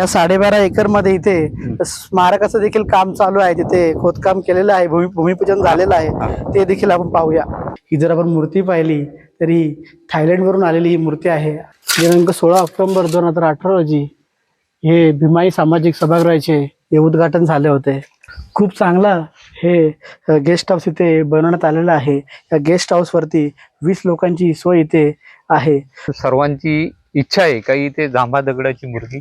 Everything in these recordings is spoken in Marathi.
या साडेबारा एकरमध्ये इथे स्मारकाचं देखील काम चालू आहे तिथे खोदकाम केलेलं आहे भूमी भूमिपूजन झालेलं आहे. ते देखील आपण पाहूया. ही जर आपण मूर्ती पाहिली तर ही थायलंड वरून आलेली ही मूर्ती आहे. दिनांक सोळा ऑक्टोबर दोन हजार अठरा रोजी हे भीमाई सामाजिक सभागृहाचे हे उद्घाटन झाले होते. खूप चांगला हे गेस्ट हाऊस इथे बनवण्यात आलेलं आहे. या गेस्ट हाऊस वरती वीस लोकांची सोय इथे आहे. सर्वांची इच्छा आहे का इथे जांभा दगडाची मूर्ती?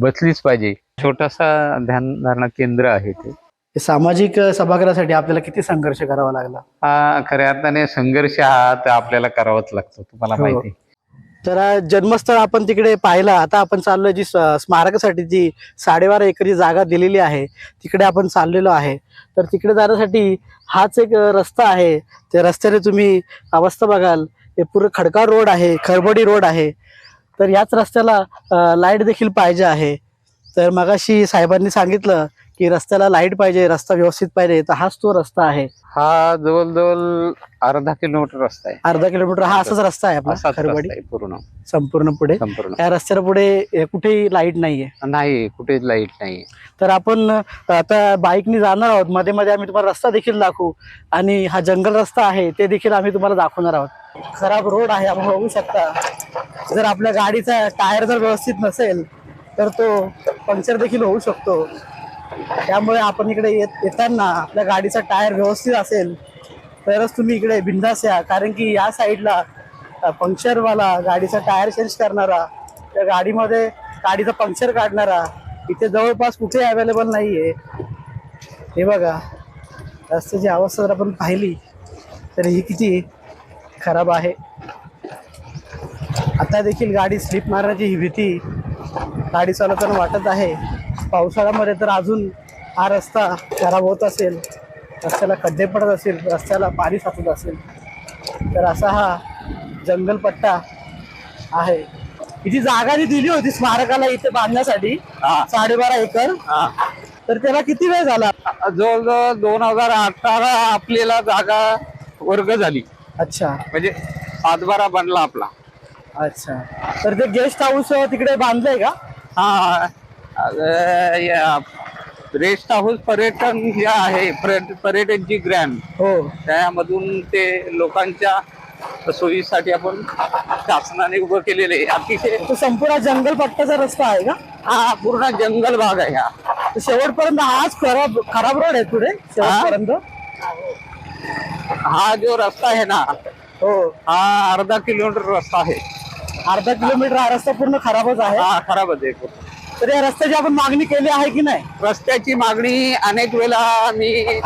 बसलीच पाहिजे. छोटासा ध्यानधारणा केंद्र आहे ते. हे सामाजिक सभागृहासाठी आपल्याला किती संघर्ष करावा लागला? हा खऱ्या अर्थाने संघर्ष हा तर आपल्याला करावाच लागतो तुम्हाला हो. माहिती आहे. तर जन्मस्थळ आपण तिकडे पाहिलं आता आपण चाललोय जी स- स्मारकासाठी जी साडेबारा एकरची जागा दिलेली आहे तिकडे आपण चाललेलो आहे. तर तिकडे जाण्यासाठी हाच एक अ, रस्ता आहे. त्या रस्त्याने तुम्ही अवस्था बघाल. हे पूर्ण खडका रोड आहे खरबडी रोड आहे. तर याच रस्त्याला लाइट देखील पाहिजे आहे. तर मगाशी साहेबांनी सांगितलं की रस्त्याला लाइट पाहिजे रस्ता व्यवस्थित पाहिजे तर हाच तो रस्ता आहे. हा जवळजवळ अर्धा किलोमीटर रस्ता आहे. अर्धा किलोमीटर हा असाच रस्ता आहे आपला असाच रस्ता खरबडी. आहे पूर्ण. संपूर्ण पुढे. संपूर्ण. या रस्त्याला पुढे अ, कुठेही लाइट नाहीये. नाही कुठेच लाइट नाही तर आपण अ, आता बाईकनी जाणार आहोत. मध्ये मध्ये आम्ही तुम्हाला रस्ता देखील दाखवू. आणि हा जंगल रस्ता आहे ते देखील आम्ही तुम्हाला दाखवणार आहोत. खराब रोड आहे आपण बघू शकता. जर आपल्या गाडीचा टायर जर व्यवस्थित नसेल तर तो पंक्चर देखील होऊ शकतो. त्यामुळे आपण इकडे येत येताना आपल्या गाडीचा टायर व्यवस्थित असेल तरच तुम्ही इकडे बिंदास या. कारण की या साईडला पंक्चरवाला गाडीचा टायर चेंज करणारा त्या गाडीमध्ये गाडीचा पंक्चर काढणारा इथे जवळपास कुठे अवेलेबल आहे हे बघा. रस्त्याची अवस्था जर आपण पाहिली तर ही किती खराब आहे. आता देखील गाडी स्लिप मारण्याची ही भीती गाडी चालवताना वाटत आहे. पावसाळ्यामध्ये तर अजून हा रस्ता खराब होत असेल रस्त्याला खड्डे पडत असेल रस्त्याला पाणी साचत असेल तर असा हा जंगल पट्टा आहे. इथे जागा जी दिली होती स्मारकाला इथे बांधण्यासाठी साडेबारा एकर तर त्याला किती वेळ झाला? जवळजवळ दोन हजार अठरा आपल्याला जागा वर्ग झाली. अच्छा. म्हणजे सातबारा बनला आपला. अच्छा. तर ते गेस्ट हाऊस तिकडे बांधलंय का? हा रेस्ट हाऊस पर्यटन जे आहे पर्यट- पर्यटनची ग्रँड. हो. त्यामधून ते लोकांच्या सोयीसाठी आपण शासनाने उभं केलेले आहे. अतिशय तो संपूर्ण जंगल पट्ट्याचा रस्ता आहे का? हा पूर्ण जंगल भाग आहे हा. तर शेवटपर्यंत हाच खराब खराब रोड आहे पुढे शेवटपर्यंत? हा जो रस्ता आहे ना हो. हा अर्धा किलोमीटर रस्ता आहे. अर्धा किलोमीटर हा रस्ता पूर्ण खराबच आहे. हा खराबच आहे पूर्ण. तर या रस्त्याची आपण मागणी केली आहे की नाही? रस्त्याची मागणी अनेक वेळा मी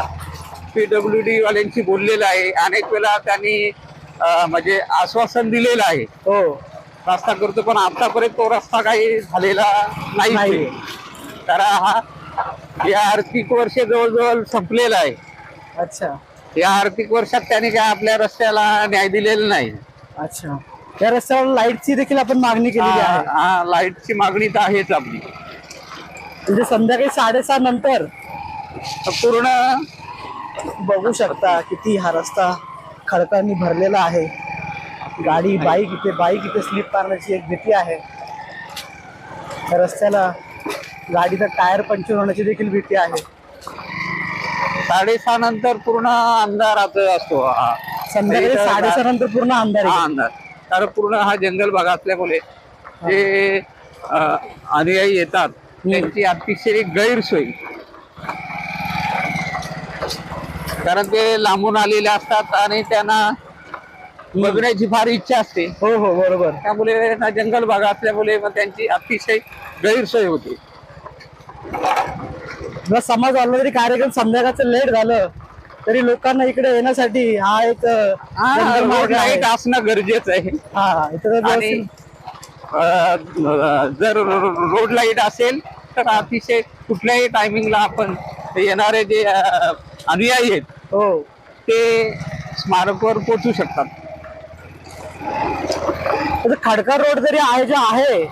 पीडब्ल्यू डी वाल्यांशी बोललेलं आहे. अनेक वेळा त्यांनी अं, म्हणजे आश्वासन दिलेलं आहे. हो. रस्ता करतो पण आतापर्यंत तो रस्ता काही झालेला नाही. नाही. कारण हा या आर्थिक वर्ष जवळजवळ संपलेलं आहे. अच्छा. या आर्थिक वर्षात त्याने काय आपल्या रस्त्याला न्याय दिलेला नाही. अच्छा. या रस्त्यावर लाईटची देखील आपण मागणी केलेली आहे. हा लाईटची मागणी तर आहेच आपली. म्हणजे संध्याकाळी साडेसहा नंतर तर पूर्ण बघू शकता किती हा रस्ता खडकांनी भरलेला आहे. गाडी बाईक इथे बाईक इथे स्लिप मारण्याची एक भीती आहे. या रस्त्याला गाडीचा टायर पंक्चर होण्याची देखील भीती आहे. साडेसहा नंतर पूर्ण अंधारात असतो हा. संध्याकाळी साडेसहा नंतर पूर्ण अंधार हा अंधार. कारण पूर्ण हा जंगल भाग असल्यामुळे जे अनुयायी येतात त्यांची अतिशय गैरसोय. कारण ते लांबून आलेले असतात आणि त्यांना बघण्याची फार इच्छा असते. हो हो बरोबर. त्यामुळे जंगल भाग असल्यामुळे मग त्यांची अतिशय गैरसोय होते. समज आला तरी कार्यक्रम संध्याकाळचं लेट झालं तरी लोकांना इकडे येण्यासाठी हा एक जंगल मार्ग रोड आहे. लाइट असणं गरजेचं आहे. हा इथं तर आणि व्यवस्थित- अं, जर रोड लाइट असेल तर अतिशय कुठल्याही टायमिंगला आपण येणारे जे अं, अनुयायी आहेत हो. ते स्मारकवर पोहोचू शकतात. आता खडका रोड जरी आहे जो आहे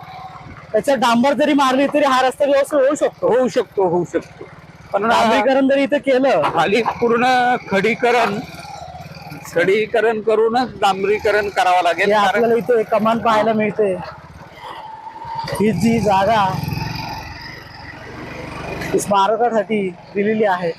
त्याच्या डांबर जरी मारली तरी हा रस्ता व्यवस्थित होऊ शकतो. होऊ शकतो होऊ शकतो. पण डांबरीकरण जरी इथे केलं. खाली पूर्ण खडीकरण खडीकरण करूनच डांबरीकरण करावं लागेल हे कारण आपल्याला इथे कमान पाहायला मिळते. ही जी जागा स्मारकासाठी दिलेली आहे.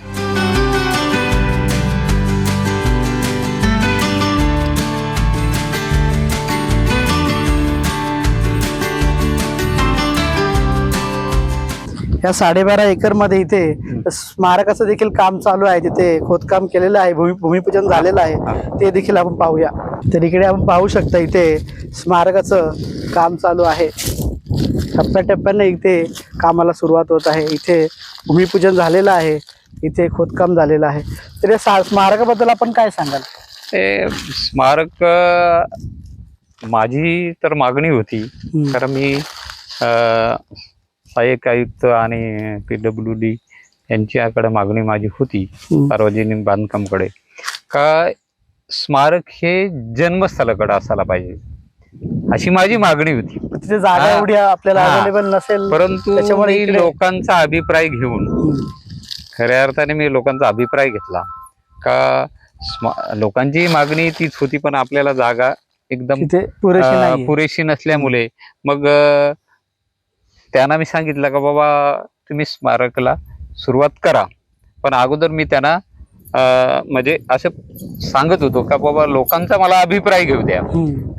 या साडेबारा एकरमध्ये इथे स्मारकाचं देखील काम चालू आहे. तिथे खोदकाम केलेलं आहे भूमी भूमिपूजन झालेलं आहे. ते देखील आपण पाहूया. तर इकडे आपण पाहू शकता इथे स्मारकाचं काम चालू आहे. टप्प्याटप्प्याने इथे कामाला सुरुवात होत आहे. इथे भूमिपूजन झालेलं आहे. इथे खोदकाम झालेलं आहे. तर या सा- स्मारकाबद्दल आपण काय सांगाल? ते स्मारक माझी तर मागणी होती. कारण मी सहाय्यक आयुक्त आणि पी डब्ल्यू डी यांच्याकडे मागणी माझी होती. सार्वजनिक बांधकामकडे का स्मारक हे जन्मस्थळाकडे असायला पाहिजे अशी माझी मागणी होती तिथे जागा. एवढी आपल्याला. अवेलेबल नसेल परंतु मी लोकांचा अभिप्राय घेऊन. खऱ्या अर्थाने मी लोकांचा अभिप्राय घेतला का लोकांची मागणी तीच होती पण आपल्याला जागा एकदम पुरेशी नसल्यामुळे मग त्यांना मी सांगितलं का बाबा तुम्ही स्मारकाला सुरुवात करा. पण अगोदर मी त्यांना म्हणजे असं सांगत होतो का बाबा लोकांचा मला अभिप्राय घेऊ द्या.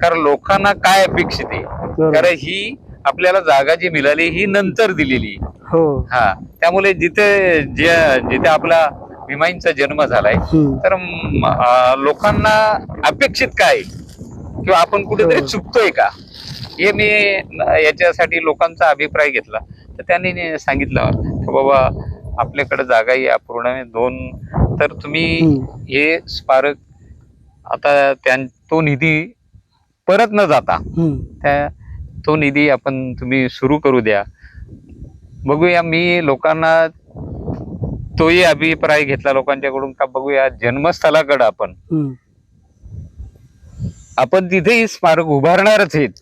कारण लोकांना काय अपेक्षित आहे? कारण ही आपल्याला जागा जी मिळाली ही नंतर दिलेली हो. हा. त्यामुळे जिथे जिथे आपला भीमाईंचा जन्म झालाय. तर लोकांना अपेक्षित काय? किंवा आपण कुठेतरी. चुकतोय का? हे मी याच्यासाठी लोकांचा अभिप्राय घेतला तर त्यांनी सांगितलं की बाबा आपल्याकडे जागा आहे अपूर्ण आहे, दोन तर तुम्ही. हे स्मारक आता त्यां तो निधी परत न जाता. त्या तो निधी आपण तुम्ही सुरू करू द्या बघूया मी लोकांना तोही अभिप्राय घेतला लोकांच्याकडून का बघूया जन्मस्थळाकडे आपण. आपण तिथेही स्मारक उभारणारच आहेत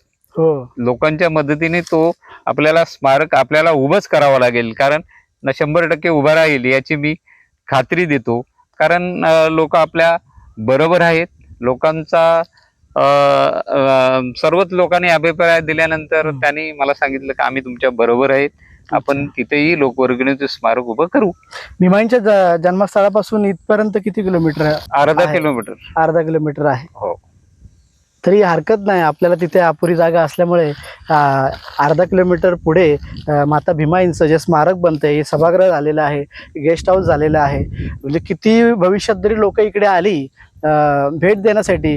लोकांच्या मदतीने तो आपल्याला स्मारक आपल्याला उभंच करावं लागेल. कारण न शंभर टक्के उभा राहील याची मी खात्री देतो. कारण लोक आपल्या बरोबर आहेत. लोकांचा सर्वच लोकांनी अभिप्राय दिल्यानंतर त्यांनी मला सांगितलं की आम्ही तुमच्या बरोबर आहेत. आपण तिथेही लोकवर्गणीचं स्मारक उभं करू. भीमाईंच्या ज- जन्मस्थळापासून इथपर्यंत किती किलोमीटर आहे? अर्धा. किलोमीटर. अर्धा किलोमीटर आहे. हो. तरी हरकत नाही. आपल्याला तिथे अपुरी जागा असल्यामुळे अर्धा किलोमीटर पुढे माता भीमाईंचं जे स्मारक बनतंय हे सभागृह झालेलं आहे गेस्ट हाऊस झालेलं आहे. म्हणजे किती भविष्यात जरी लोक इकडे आली भेट देण्यासाठी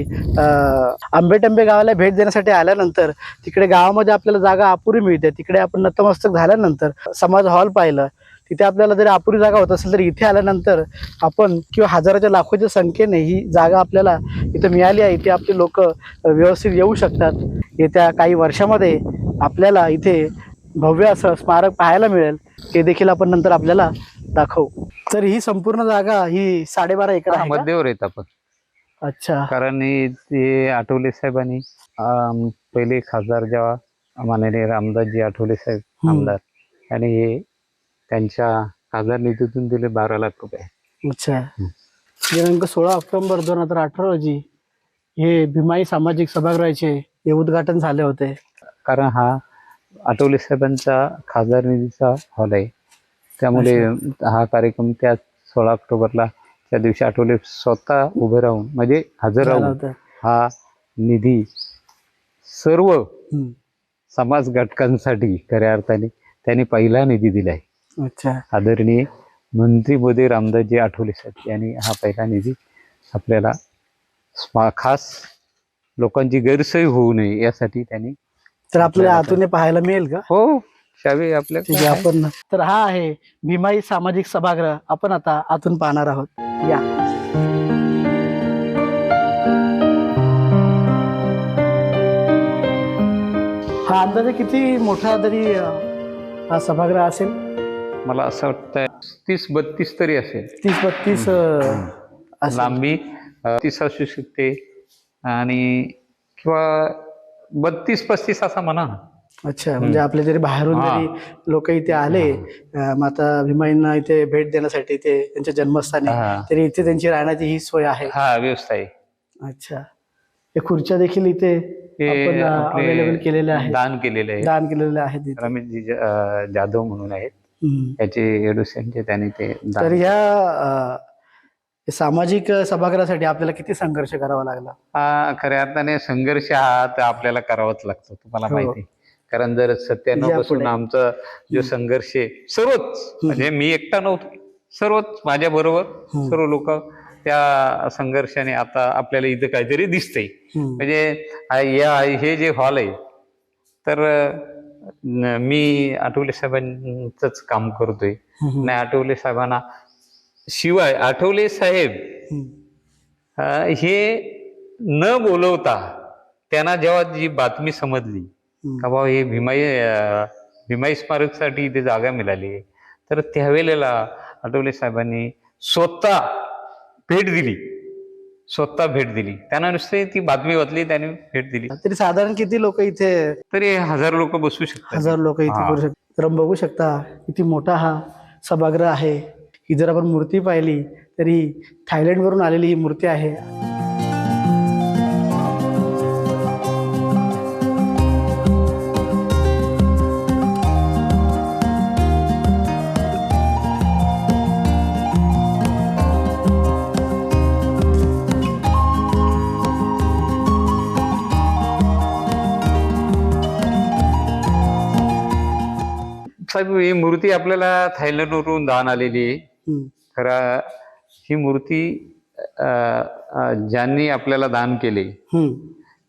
आंबेटंबे गावाला भेट देण्यासाठी आल्यानंतर तिकडे गावामध्ये आपल्याला जागा अपुरी मिळते. तिकडे आपण नतमस्तक झाल्यानंतर समाज हॉल पाहिलं. तिथे आपल्याला जरी अपुरी जागा होत असेल तर इथे आल्यानंतर आपण किंवा हजाराच्या लाखोच्या संख्येने ही जागा आपल्याला इथं मिळाली आहे. इथे आपले लोक व्यवस्थित येऊ शकतात. येत्या काही वर्षामध्ये आपल्याला इथे भव्य असं स्मारक पाहायला मिळेल. ते देखील आपण नंतर आपल्याला दाखवू. तर ही संपूर्ण जागा ही साडेबारा एकर आहे का? मध्यवर येत आपण. अच्छा. कारण हे ते आठवले साहेबांनी अं, पहिले खासदार जेव्हा माननीय रामदासजी आठवले साहेब हम्म. आमदार. आणि हे त्यांच्या खासदार निधीतून दिले बारा लाख रुपये. अच्छा. दिनांक सोळा ऑक्टोबर दोन हजार अठरा रोजी हे भीमाई सामाजिक सभागृहाचे हे उद्घाटन झाले होते. कारण हा आठवले साहेबांचा खासदार निधीचा हॉल आहे. त्यामुळे हा कार्यक्रम त्या सोळा ऑक्टोबरला त्या दिवशी आठवले स्वतः उभे राहून म्हणजे हजर राहून हा निधी सर्व. समाज घटकांसाठी खऱ्या अर्थाने त्यांनी पहिला निधी दिलाय. अच्छा. आदरणीय मंत्री मोदी रामदासजी आठवले साहेब यांनी हा पहिला निधी आपल्याला खास लोकांची गैरसोय होऊ नये यासाठी त्यांनी तर आपल्याला आतून हे पाहायला मिळेल का? हो शावी आपल्या आपण तर हा आहे भीमाई सामाजिक सभागृह. आपण आता आतून पाहणार आहोत. या. हा अंदाजे किती मोठा तरी हा सभागृह असेल? मला असं वाटतं तीस बत्तीस तरी असेल. तीस बत्तीस असेल. लांबी अं, तीस असू शकते. आणि किंवा बत्तीस पस्तीस असा म्हणा. अच्छा म्हणजे आपले जरी बाहेरून हा. जरी लोक इथे आले अं, माता भीमाईंना इथे भेट देण्यासाठी ते त्यांच्या जन्मस्थानी हा. तरी इथे त्यांची राहण्याची ही सोय आहे. हा व्यवस्था आहे. अच्छा. हे खुर्च्या देखील इथे ते आपण आपले अवेलेबल केलेल्या आहेत. दान केलेले आहे दान केलेले आहेत इथे. रमेशजी ज- अं, जाधव म्हणून आहेत. हम्म. याचे एडुसेनचे त्यांनी ते तर ह्या सामाजिक सभागृहासाठी आपल्याला किती संघर्ष करावा लागला हा खऱ्या अर्थाने संघर्ष हा तर आपल्याला करावाच लागतो तुम्हाला हो. माहिती. कारण जर सत्त्याण्णवपासून. आमचा जो संघर्ष आहे सर्वच म्हणजे मी एकटा नव्हतो सर्वच माझ्या बरोबर. सर्व लोक त्या संघर्षाने आता आपल्याला इथं काहीतरी दिसतंय. म्हणजे हे जे हॉल आहे तर मी आठवले साहेबांचंच काम करतोय. नाही आठवले साहेबांना शिवाय आठवले साहेब हे न बोलवता त्यांना जेव्हा जी बातमी समजली. का बाबा हे भीमाई भीमाई स्मारकसाठी इथे जागा मिळाली तर त्यावेळेला आठवले साहेबांनी स्वतः भेट दिली स्वतः भेट दिली. त्यांना नुसते ती बातमी वाचली त्यांनी भेट दिली. तरी साधारण किती लोक इथे तरी हजार लोक बसू शकतात. हजार लोक इथे हा. करू शकतात. तर आपण बघू शकता किती मोठा हा सभागृह आहे. ही जर आपण मूर्ती पाहिली तरी थायलंड वरून आलेली ही मूर्ती आहे. साहेब ही मूर्ती आपल्याला थायलंडवरून दान आलेली आहे. खरा ही मूर्ती ज्यांनी आपल्याला दान केले.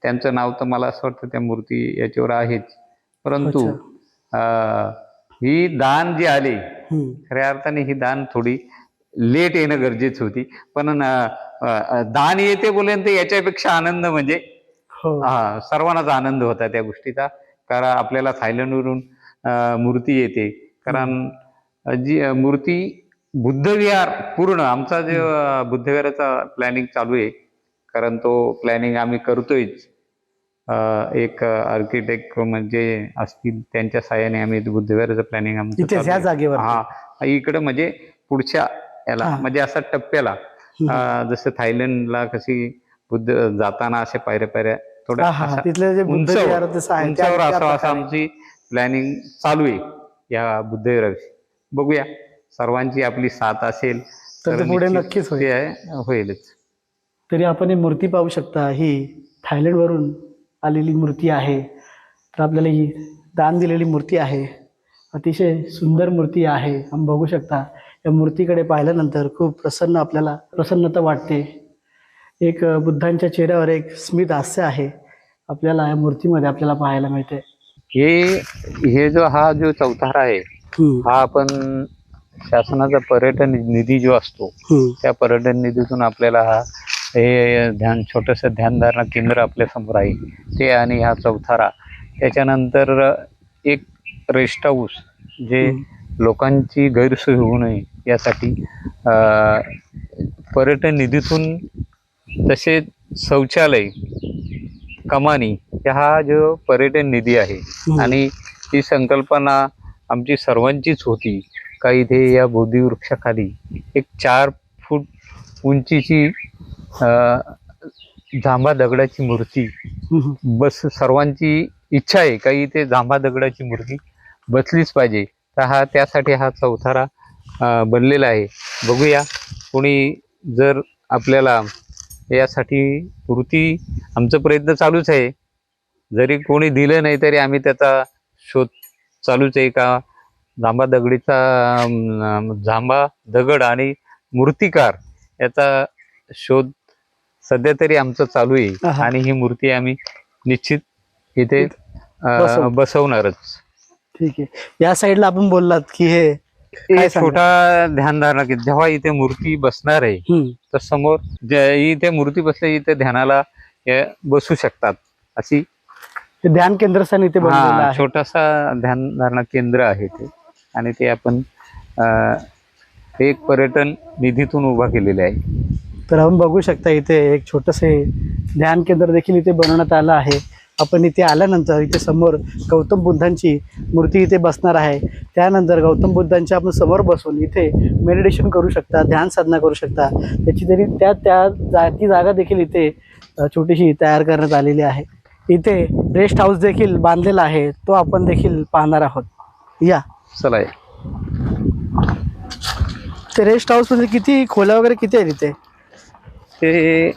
त्यांचं नाव तर मला असं वाटतं त्या मूर्ती याच्यावर आहेच परंतु ही दान जी आली. खऱ्या अर्थाने ही दान थोडी लेट येणं गरजेची होती पण दान येते बोलेन तर याच्यापेक्षा आनंद म्हणजे हो हा सर्वांनाच आनंद होता त्या गोष्टीचा कारण आपल्याला थायलंडवरून मूर्ती येते. कारण जी मूर्ती बुद्धविहार पूर्ण आमचा जो बुद्धविहाराचा प्लॅनिंग चालू आहे. कारण तो प्लॅनिंग आम्ही करतोयच. एक आर्किटेक्ट म्हणजे असतील त्यांच्या साह्याने आम्ही बुद्धविहाराचं प्लॅनिंग. जागेवर. हा इकडे म्हणजे पुढच्या याला. म्हणजे असा टप्प्याला. जसं थायलंडला कशी बुद्ध जाताना अशा पायऱ्या पायऱ्या थोड्या हा हा अशा तिथले जे बुद्ध असं. आमची प्लॅनिंग चालू आहे या बुद्धविहाराविषयी बघूया. सर्वांची आपली साथ असेल तर पुढे नक्कीच होईल. होईलच. तरी आपण ही मूर्ती पाहू शकता. ही थायलंडवरून आलेली मूर्ती आहे. तर आपल्याला ही दान दिलेली मूर्ती आहे. अतिशय सुंदर मूर्ती आहे. आपण बघू शकता. या मूर्तीकडे पाहिल्यानंतर खूप प्रसन्न आपल्याला प्रसन्नता वाटते. एक बुद्धांच्या चेहऱ्यावर एक स्मित हास्य आहे. आपल्याला या मूर्तीमध्ये आपल्याला पाहायला मिळते. हे हे जो हा जो चौथारा आहे हा आपण शासनाचा पर्यटन निधी जो असतो त्या पर्यटन निधीतून आपल्याला हा हे ध्यान छोटंसं ध्यानधारणा केंद्र आपल्यासमोर आहे. ते आणि हा चौथारा त्याच्यानंतर एक रेस्ट हाऊस जे लोकांची गैरसोय होऊ नये यासाठी पर्यटन निधीतून तसेच शौचालय कमानी हा जो पर्यटन निधी आहे. आणि ही संकल्पना आमची सर्वांचीच होती का इथे या बोधिवृक्षाखाली एक चार फूट उंचीची जांभा दगडाची मूर्ती. बस सर्वांची इच्छा आहे का इथे जांभा दगडाची मूर्ती बसलीच पाहिजे. तर हा त्यासाठी हा चौथारा बनलेला आहे. बघूया कोणी जर आपल्याला यासाठी मूर्ती आमचा प्रयत्न चालूच आहे जरी कोणी दिलं नाही तरी आम्ही त्याचा शोध चालूच आहे का जांभा दगडीचा जांभा दगड आणि मूर्तिकार याचा शोध सध्या तरी आमचं चालू आहे. आणि ही मूर्ती आम्ही निश्चित इथे. बसवणारच ठीक आहे या साईडला आपण बोललात की हे काय? छोटा ध्यानधारणा की जेव्हा इथे मूर्ती बसणार आहे तर समोर इथे मूर्ती बसल्या इथे ध्यानाला बसू शकतात. अशी ध्यान केंद्रस्थान इथे छोटासा ध्यानधारणा केंद्र आहे ते. आणि ते आपण एक पर्यटन निधीतून उभा केलेले आहे. तर आपण बघू शकता इथे एक छोटंसे ध्यान केंद्र देखील इथे बनवण्यात आलं आहे. आपण इथे आल्यानंतर इथे समोर गौतम बुद्धांची मूर्ती इथे बसणार आहे. त्यानंतर गौतम बुद्धांच्या आपण समोर बसून इथे मेडिटेशन करू शकता ध्यान साधना करू शकता. त्याची तरी त्या त्या जा ती जागा देखील इथे छोटीशी तयार करण्यात आलेली आहे. इथे रेस्ट हाऊस देखील बांधलेला आहे. तो आपण देखील पाहणार आहोत. या. चला या. ते रेस्ट हाऊस म्हणजे किती खोल्या वगैरे किती आहे तिथे ते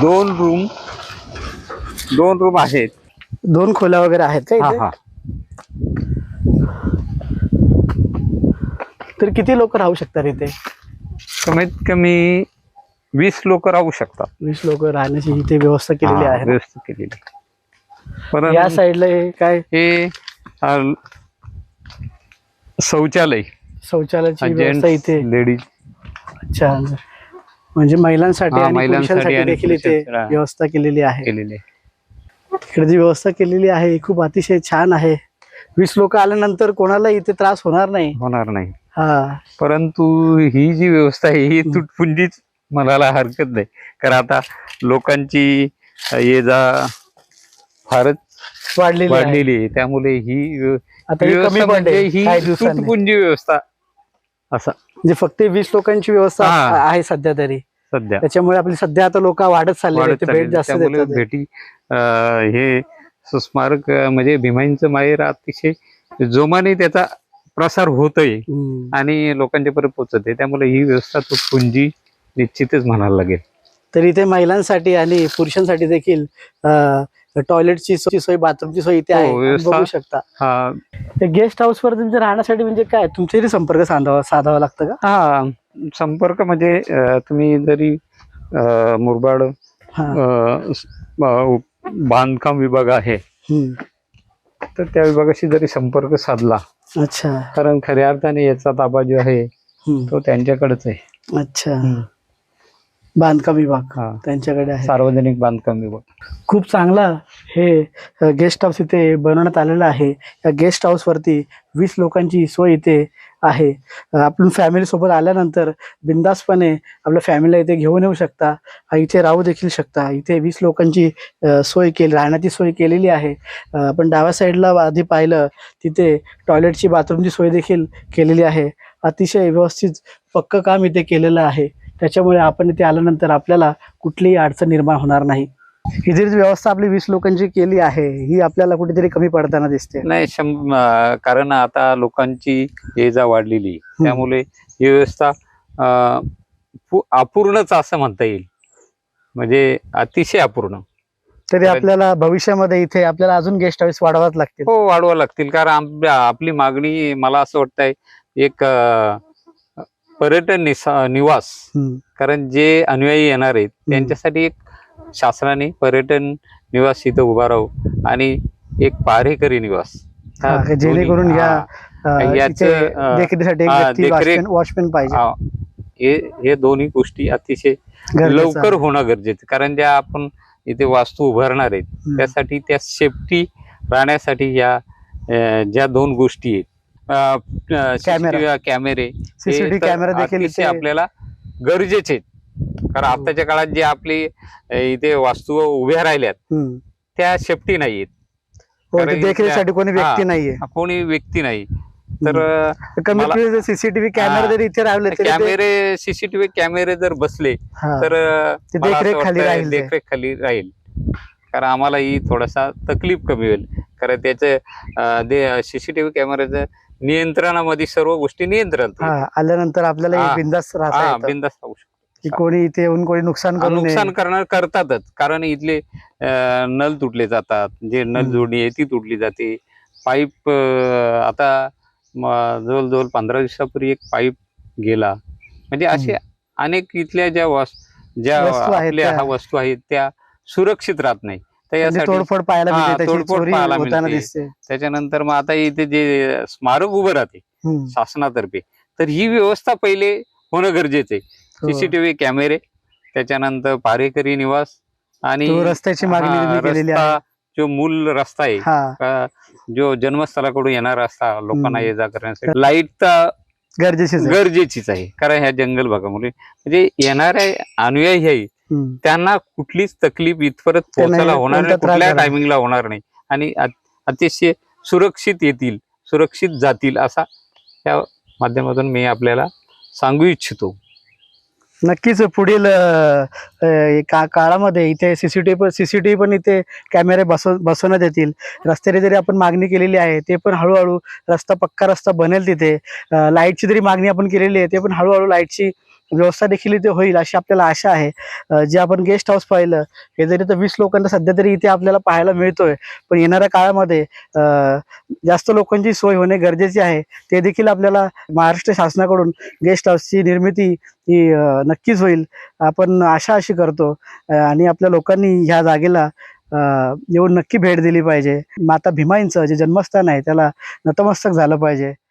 दोन रूम दोन रूम आहेत. दोन खोल्या वगैरे आहेत का हा इथे? तर किती लोक राहू शकतात इथे? कमीत कमी वीस लोक राहू शकतात. वीस लोक राहण्याची इथे व्यवस्था केलेली हा, आहे? व्यवस्थित केलेली. परत या साईडला हे काय? हे अ, शौचालय. शौचालयाची व्यवस्था जेंट्स इथे. लेडीज. अच्छा. म्हणजे महिलांसाठी हा, आणि महिलांसाठी पुरुषांसाठी आणि देखील इथे पुरुषांसाठी, हा. व्यवस्था केलेली आहे. केलेले इकडे जी व्यवस्था केलेली आहे ही खूप अतिशय छान आहे. वीस लोक आल्यानंतर कोणाला इथे त्रास होणार नाही. होणार नाही. हा. परंतु ही जी व्यवस्था आहे ही तुटपुंजीच म्हणायला हरकत नाही. कारण आता लोकांची ये जा फारच वाढलेली आहे. वाढलेली आहे. त्यामुळे ही व्य- आता ही कमी व्यवस्था म्हणजे पडेल ही काही दिवसांनी. तुटपुंजी व्यवस्था. असा. म्हणजे फक्त वीस लोकांची व्यवस्था हा. आहे सध्या तरी. सध्या त्याच्यामुळे आपली सध्या आता लोक वाढत चालले भेट. जास्त भेटी हे स्मारक अं, म्हणजे भीमाईंचं माहेर अतिशय जोमाने त्याचा प्रसार होतोय. आणि लोकांच्या पर्यंत पोहोचत आहे त्यामुळे ही व्यवस्था तुटपुंजी निश्चितच म्हणायला लागेल तर इथे महिलांसाठी आणि पुरुषांसाठी देखील टॉयलेटची सोय बाथरूमची सोय इथे हो, आहे. बघू शकता. हा. गेस्ट हाऊस वर तुमच्या राहण्यासाठी म्हणजे काय? तुमच्याही संपर्क साधावा साधावा लागतं का? हा संपर्क म्हणजे तुम्ही जरी मुरबाड बांधकाम विभाग आहे. तर त्या विभागाशी जरी संपर्क साधला अच्छा. कारण खऱ्या अर्थाने याचा ताबा जो आहे. तो त्यांच्याकडेच आहे. अच्छा. बांधकाम विभाग हा. त्यांच्याकडे आहे. सार्वजनिक बांधकाम विभाग. खूप चांगला हे गेस्ट हाऊस इथे बनवण्यात आलेलं आहे. या गेस्ट हाऊस वरती वीस लोकांची सोय इथे आहे. अ, आपण फॅमिली सोबत आल्यानंतर बिंदासपणे आपल्या फॅमिलीला इथे घेऊन येऊ शकता. अ, इथे राहू देखील शकता. इथे वीस लोकांची अ, सोय केली राहण्याची सोय केलेली आहे. अ, आपण डाव्या साईडला आधी पाहिलं तिथे टॉयलेटची बाथरूमची सोय देखील केलेली आहे. अतिशय व्यवस्थित पक्क काम इथे केलेलं आहे. त्याच्यामुळे आपण इथे आल्यानंतर आपल्याला कुठलीही अडचण निर्माण होणार नाही. ही जी व्यवस्था आपली वीस लोकांची केली आहे ही आपल्याला कुठेतरी कमी पडताना दिसते. नाही शं कारण आता लोकांची ये जा वाढलेली. त्यामुळे ही व्यवस्था अपूर्णच असं म्हणता येईल. म्हणजे अतिशय अपूर्ण. तरी आपल्याला भविष्यामध्ये इथे आपल्याला अजून गेस्ट हाऊस वाढवाच लागतील. हो वाढवा लागतील. कारण आपली मागणी मला असं वाटतंय एक अं, पर्यटन निसा- निवास. कारण जे अनुयायी येणार आहेत त्यांच्यासाठी एक शासनाने पर्यटन निवास इथं उभा राहू आणि एक पारेकरी निवास. हा, जेणेकरून वॉचमॅन पाहिजे. हा, दोन्ही गोष्टी अतिशय लवकर. होणं गरजेचं कारण ज्या आपण इथे वास्तू उभारणार आहेत. त्यासाठी त्या सेफ्टी राहण्यासाठी या ज्या दोन गोष्टी आहेत कॅमेरा. सीसीटीव्ही कॅमेरा देखील आपल्याला गरजेचे कारण हो. आताच्या काळात जे आपली इथे वास्तू उभ्या राहिल्यात. त्या सेफ्टी नाहीयेत हो, देखरेखीसाठी कोणी व्यक्ती. नाहीये कोणी व्यक्ती नाही तर कमी सीसीटीव्ही कॅमेरा. जरी इथे राहिले कॅमेरे सीसीटीव्ही कॅमेरे जर बसले. तर देखरेख खाली राहील. देखरेख खाली राहील कारण आम्हाला ही थोडासा तकलीफ कमी होईल कारण त्याचं सीसीटीव्ही कॅमेऱ्याचं नियंत्रणामध्ये सर्व गोष्टी नियंत्रण हा आल्यानंतर आपल्याला हा. बिंदास राहता येतं. बिंदास्त राहू शकतो. की कोणी इथे येऊन कोणी नुकसान करू नये. नुकसान करणार करतातच. कारण इथले अं, नल तुटले जातात. जे नल हम्म. जोडणी आहे ती तुटली जाते. पाईप अं, आता म- जवळजवळ पंधरा दिवसापूर्वी एक पाईप गेला. म्हणजे असे अनेक इथल्या ज्या वस ज्या वस्तू आहेत आपल्या त्या- ह्या वस्तू आहेत त्या सुरक्षित राहत नाही. तर म्हणजे यासाठी तोडफोड पाहायला हा, मिळते त्याची तोडफोड चोरी पाहायला होताना मिळते. दिसते त्याच्यानंतर मग आता इथे जे स्मारक उभं राहते हम्म. शासनातर्फे तर ही व्यवस्था पहिले होणं गरजेचं आहे हो. सीसीटीव्ही कॅमेरे त्याच्यानंतर पारेकरी निवास आणि तो रस्त्याची मागणी हा, तुम्ही केलेली रस्ता जो मूल रस्ता आहे हा का जो जन्मस्थळाकडून येणारा रस्ता लोकांना हम्म. ये जा करण्यासाठी लाइट तर गरजेचीच आहे. गरजेचीच आहे कारण ह्या जंगल भागामुळे म्हणजे येणाऱ्या अनुयायी आहे. त्यांना कुठलीच तकलीफ इथपर्यंत पोहोचायला होणार नाही कुठल्या. टायमिंगला होणार नाही. आणि अत- अतिशय सुरक्षित येतील सुरक्षित जातील असा या माध्यमातून मी आपल्याला सांगू इच्छितो. नक्कीच पुढील का काळामध्ये इथे सीसीटीव्ही पण सीसीटीव्ही पण इथे कॅमेरे बसव बसवण्यात येतील. रस्त्याने जरी आपण मागणी केलेली आहे ते पण हळूहळू रस्ता पक्का रस्ता बनेल तिथे. लाईटची जरी मागणी आपण केलेली आहे ते पण हळूहळू लाईटची व्यवस्था देखील इथे होईल अशी आपल्याला आशा आहे. जे आपण गेस्ट हाऊस पाहिलं हे जरी तर वीस लोकांना सध्या तरी इथे आपल्याला पाहायला मिळतोय पण येणाऱ्या काळामध्ये जास्त लोकांची सोय होणे गरजेचे आहे. ते देखील आपल्याला महाराष्ट्र शासनाकडून गेस्ट हाऊसची निर्मिती ही नक्कीच होईल. आपण आशा अशी करतो आणि आपल्या लोकांनी ह्या जागेला येऊन नक्की भेट दिली पाहिजे. माता भीमाईंचं जे जन्मस्थान आहे त्याला नतमस्तक झालं पाहिजे.